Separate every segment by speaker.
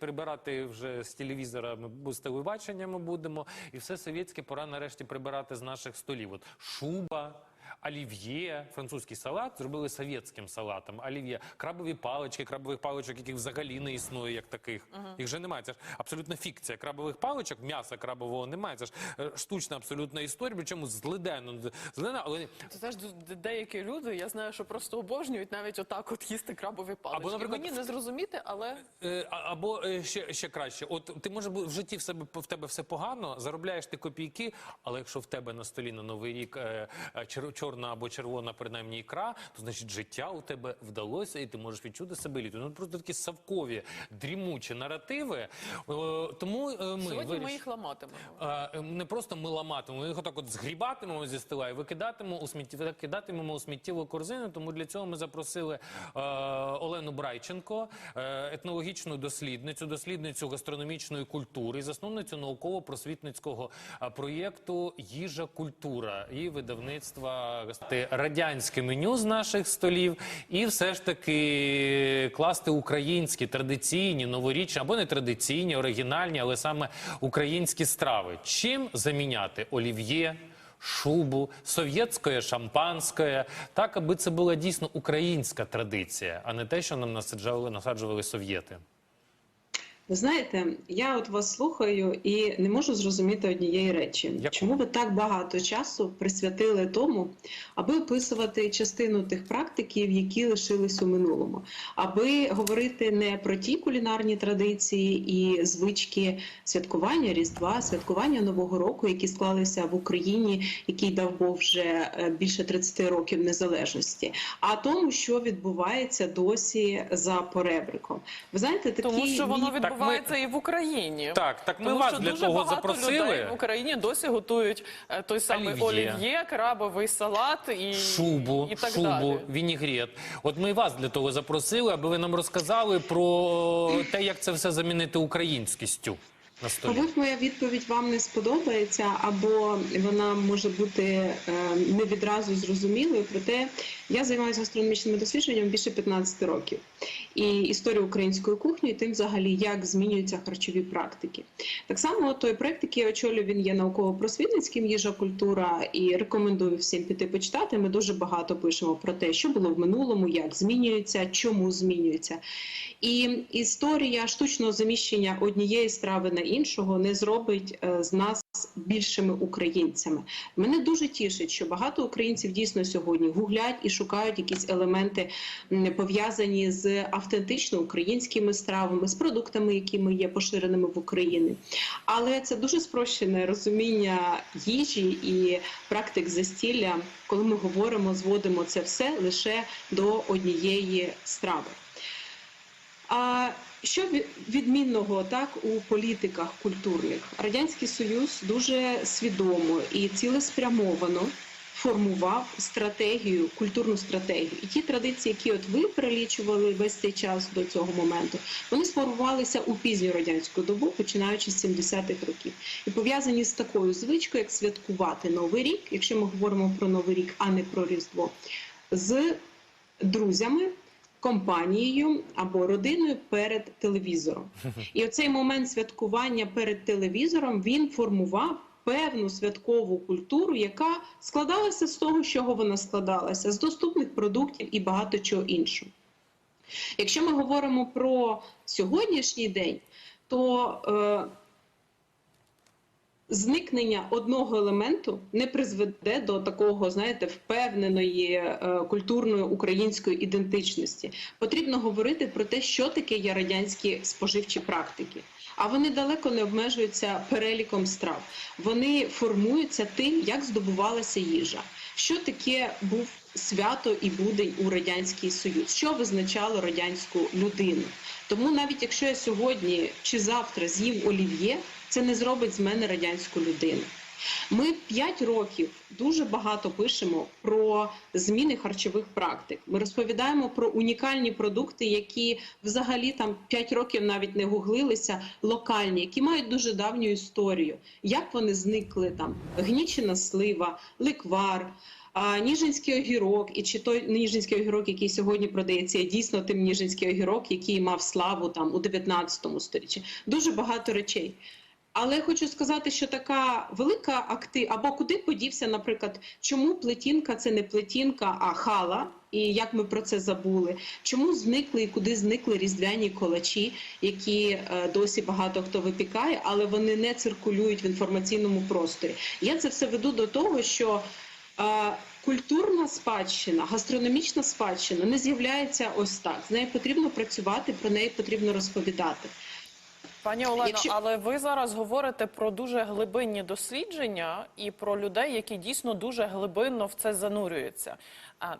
Speaker 1: Прибирати вже з телевізора, ми з телебачення ми будемо, і все совєтське пора нарешті прибирати з наших столів. От шуба, олів'є, французький салат зробили совєтським салатом. Олів'є, крабові палички, крабових паличок, яких взагалі не існує як таких. Їх же немає. Це ж абсолютна фікція. Крабових паличок, м'яса крабового немає. Це ж е, штучна абсолютна історія, причому злиденно. Злиденно, але
Speaker 2: Це теж деякі люди, я знаю, що просто обожнюють навіть отак от їсти крабові палички.
Speaker 1: наприклад,
Speaker 2: Мені не зрозуміти, але
Speaker 1: Е, Або е, ще, ще краще, от ти може в житті в себе в тебе все погано, заробляєш ти копійки, але якщо в тебе на столі на новий рік чер- чорна або червона, принаймні ікра, то значить життя у тебе вдалося, і ти можеш відчути себе літо. Ну просто такі совкові, дрімучі наративи. Е, Тому е, ми
Speaker 2: сьогодні ми їх ламатимемо.
Speaker 1: Е, Не просто ми ламатимемо, ми їх отак от згрібатимемо зі стола і викидатимемо у смітті, викидатимемо у сміттєву корзину. Тому для цього ми запросили Олену Брайченко, етнологічну дослідницю, дослідницю гастрономічної культури, засновницю науково-просвітницького проєкту Їжа культура і видавництва радянське меню з наших столів, і все ж таки класти українські традиційні, новорічні або не традиційні, оригінальні, але саме українські страви. Чим заміняти олів'є? Шубу, совєтське шампанське, так аби це була дійсно українська традиція, а не те, що нам насаджували, насаджували совєти.
Speaker 3: Ви знаєте, я от вас слухаю і не можу зрозуміти однієї речі.
Speaker 1: Якої?
Speaker 3: Чому ви так багато часу присвятили тому, аби описувати частину тих практиків, які лишились у минулому, аби говорити не про ті кулінарні традиції і звички святкування Різдва, святкування Нового року, які склалися в Україні, який дав Бог вже е, більше 30 років незалежності, а тому, що відбувається досі за поребриком. Ви знаєте, такі
Speaker 2: Тому що воно
Speaker 3: мені-
Speaker 1: Так,
Speaker 2: ми... і в Україні.
Speaker 1: Так, так ми
Speaker 2: Тому
Speaker 1: вас для того запросили.
Speaker 2: людей в Україні досі готують е, той самий
Speaker 1: Олів'є.
Speaker 2: крабовий салат і
Speaker 1: Шубу,
Speaker 2: і так
Speaker 1: шубу,
Speaker 2: далі.
Speaker 1: вінігрет. От ми вас для того запросили, аби ви нам розказали про те, як це все замінити українськістю.
Speaker 3: Мабуть, моя відповідь вам не сподобається, або вона може бути е, не відразу зрозумілою. Проте я займаюся гастрономічними дослідженнями більше 15 років. І історію української кухні, і тим взагалі, як змінюються харчові практики. Так само той проект, який я очолюю, він є науково-просвітницьким їжа культура, і рекомендую всім піти почитати. Ми дуже багато пишемо про те, що було в минулому, як змінюється, чому змінюється. І історія штучного заміщення однієї страви на іншого не зробить е, з нас більшими українцями. Мене дуже тішить, що багато українців дійсно сьогодні гуглять і шукають якісь елементи пов'язані з автентично українськими стравами, з продуктами, якими є поширеними в Україні. Але це дуже спрощене розуміння їжі і практик застілля, коли ми говоримо, зводимо це все лише до однієї страви. А що відмінного так у політиках культурних радянський союз дуже свідомо і цілеспрямовано формував стратегію, культурну стратегію. І ті традиції, які от ви перелічували весь цей час до цього моменту, вони сформувалися у пізню радянську добу, починаючи з 70-х років, і пов'язані з такою звичкою, як святкувати новий рік, якщо ми говоримо про новий рік, а не про різдво, з друзями компанією або родиною перед телевізором. І оцей момент святкування перед телевізором він формував певну святкову культуру, яка складалася з того, з чого вона складалася, з доступних продуктів і багато чого іншого. Якщо ми говоримо про сьогоднішній день, то е, зникнення одного елементу не призведе до такого, знаєте, впевненої е, культурної української ідентичності. Потрібно говорити про те, що таке є радянські споживчі практики. А вони далеко не обмежуються переліком страв. Вони формуються тим, як здобувалася їжа. Що таке був свято і будень у радянський союз? Що визначало радянську людину? Тому навіть якщо я сьогодні чи завтра з'їм олів'є, це не зробить з мене радянську людину. Ми 5 років дуже багато пишемо про зміни харчових практик. Ми розповідаємо про унікальні продукти, які взагалі там 5 років навіть не гуглилися, локальні, які мають дуже давню історію. Як вони зникли там гнічена слива, ликвар. А Ніжинський огірок, і чи той Ніжинський огірок, який сьогодні продається, є дійсно тим Ніжинський огірок, який мав славу там у 19 сторіччі. Дуже багато речей. Але хочу сказати, що така велика актив, або куди подівся, наприклад, чому плетінка це не плетінка, а хала, і як ми про це забули? Чому зникли і куди зникли різдвяні колачі, які е, досі багато хто випікає, але вони не циркулюють в інформаційному просторі? Я це все веду до того, що е, культурна спадщина, гастрономічна спадщина не з'являється ось так. З нею потрібно працювати, про неї потрібно розповідати.
Speaker 2: Пані Олено,
Speaker 3: Якщо-
Speaker 2: але ви зараз говорите про дуже глибинні дослідження і про людей, які дійсно дуже глибинно в це занурюються.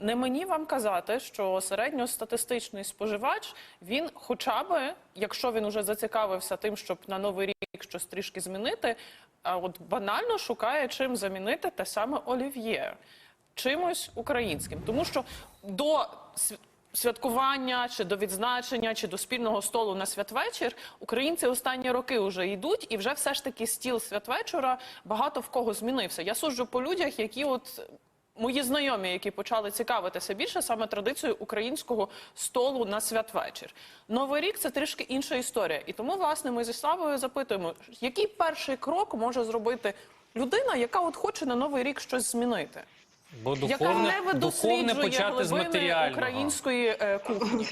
Speaker 2: Не мені вам казати, що середньостатистичний споживач він, хоча би, якщо він уже зацікавився тим, щоб на новий рік щось трішки змінити, а от банально шукає чим замінити те саме олів'є чимось українським, тому що до святкування чи до відзначення, чи до спільного столу на святвечір українці останні роки вже йдуть, і вже все ж таки стіл святвечора багато в кого змінився. Я суджу по людях, які от. Мої знайомі, які почали цікавитися більше саме традицією українського столу на святвечір. Новий рік це трішки інша історія. І тому, власне, ми зі Славою запитуємо, який перший крок може зробити людина, яка от хоче на новий рік щось змінити
Speaker 1: Бо
Speaker 2: яка
Speaker 1: духовне,
Speaker 2: не
Speaker 1: духовне почати з матеріального.
Speaker 2: української е, кухні.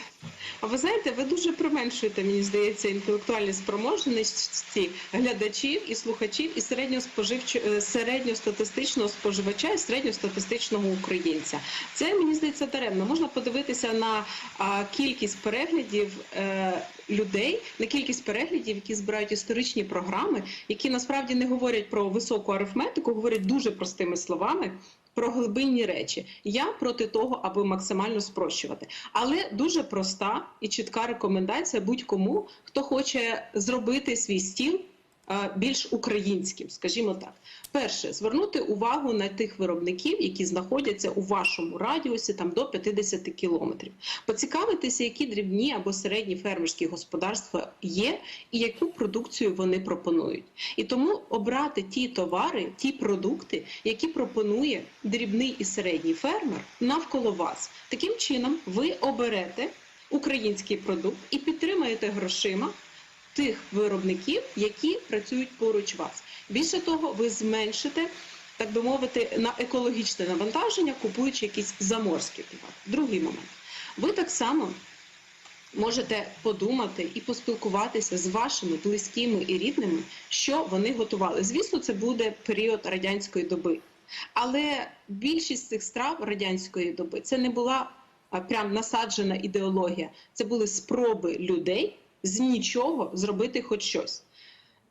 Speaker 3: А ви знаєте, ви дуже применшуєте, мені здається, інтелектуальні спроможності глядачів і слухачів і середньоспоживчо- е, середньостатистичного споживача і середньостатистичного українця. Це мені здається даремно. Можна подивитися на а, кількість переглядів е, людей, на кількість переглядів, які збирають історичні програми, які насправді не говорять про високу арифметику, говорять дуже простими словами. Про глибинні речі. Я проти того, аби максимально спрощувати, але дуже проста і чітка рекомендація будь-кому, хто хоче зробити свій стіл більш українським, скажімо так. Перше, звернути увагу на тих виробників, які знаходяться у вашому радіусі там до 50 кілометрів. Поцікавитися, які дрібні або середні фермерські господарства є, і яку продукцію вони пропонують. І тому обрати ті товари, ті продукти, які пропонує дрібний і середній фермер навколо вас. Таким чином, ви оберете український продукт і підтримаєте грошима тих виробників, які працюють поруч вас. Більше того, ви зменшите. Так би мовити, на екологічне навантаження, купуючи якісь заморські товари. Другий момент. Ви так само можете подумати і поспілкуватися з вашими близькими і рідними, що вони готували. Звісно, це буде період радянської доби. Але більшість цих страв радянської доби це не була прям насаджена ідеологія. Це були спроби людей з нічого зробити хоч щось.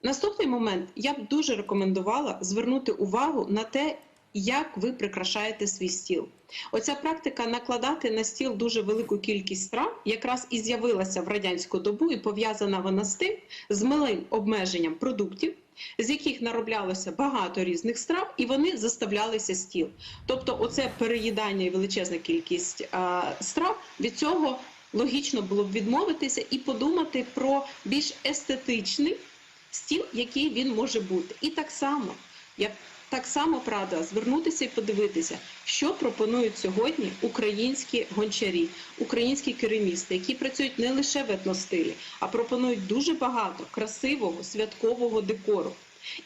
Speaker 3: Наступний момент я б дуже рекомендувала звернути увагу на те, як ви прикрашаєте свій стіл. Оця практика накладати на стіл дуже велику кількість страв якраз і з'явилася в радянську добу, і пов'язана вона з тим, з малим обмеженням продуктів, з яких нароблялося багато різних страв, і вони заставлялися стіл. Тобто, оце переїдання і величезна кількість а, страв від цього логічно було б відмовитися і подумати про більш естетичний стіл, який він може бути. І так само я так само рада звернутися і подивитися, що пропонують сьогодні українські гончарі, українські керамісти, які працюють не лише в етностилі, а пропонують дуже багато красивого святкового декору.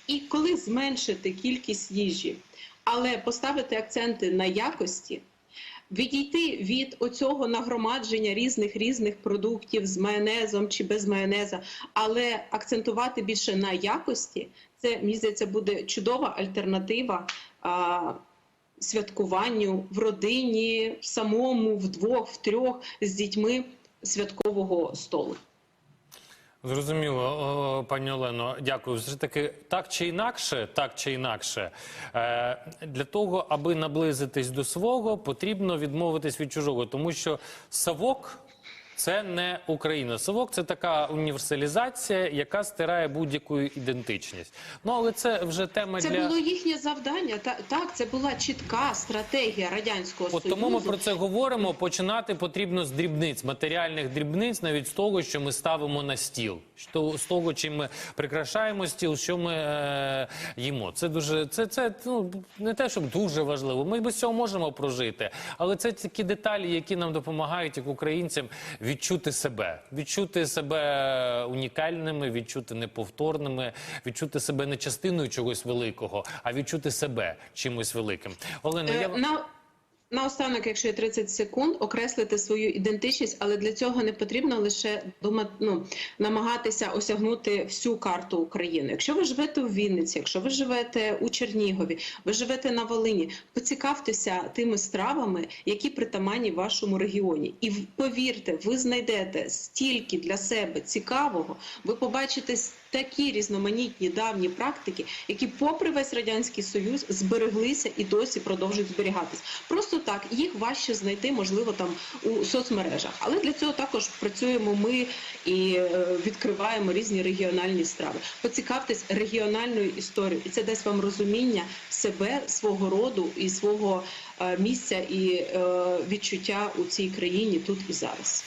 Speaker 3: І коли зменшити кількість їжі, але поставити акценти на якості, відійти від оцього нагромадження різних різних продуктів з майонезом чи без майонеза, але акцентувати більше на якості, це мені здається буде чудова альтернатива. А, Святкуванню в родині, в самому, вдвох, втрьох з дітьми святкового столу.
Speaker 1: Зрозуміло, пані Олено, дякую. Все таки, так чи інакше, так чи інакше, е, для того, аби наблизитись до свого, потрібно відмовитись від чужого, тому що совок. Це не Україна. Совок це така універсалізація, яка стирає будь-яку ідентичність. Ну але це вже тема
Speaker 3: Це
Speaker 1: для
Speaker 3: було їхнє завдання. Та так, це була чітка стратегія радянського
Speaker 1: От
Speaker 3: союзу.
Speaker 1: тому ми про це говоримо. Починати потрібно з дрібниць, матеріальних дрібниць, навіть з того, що ми ставимо на стіл. Що, з того, чим ми прикрашаємо стіл, що ми е, їмо. Це дуже це, це ну, не те, щоб дуже важливо. Ми без цього можемо прожити, але це такі деталі, які нам допомагають як українцям відчути себе, відчути себе унікальними, відчути неповторними, відчути себе не частиною чогось великого, а відчути себе чимось великим. Олено,
Speaker 3: Е,
Speaker 1: я
Speaker 3: На... Наостанок, якщо є 30 секунд, окреслити свою ідентичність, але для цього не потрібно лише думати, ну, намагатися осягнути всю карту України. Якщо ви живете у Вінниці, якщо ви живете у Чернігові, ви живете на Волині, поцікавтеся тими стравами, які притаманні вашому регіоні. І повірте, ви знайдете стільки для себе цікавого, ви побачите такі різноманітні давні практики, які, попри весь радянський союз, збереглися і досі продовжують зберігатись. Просто так їх важче знайти, можливо, там у соцмережах. Але для цього також працюємо ми і е, відкриваємо різні регіональні страви. Поцікавтесь регіональною історією, і це дасть вам розуміння себе, свого роду і свого е, місця і е, відчуття у цій країні тут і зараз.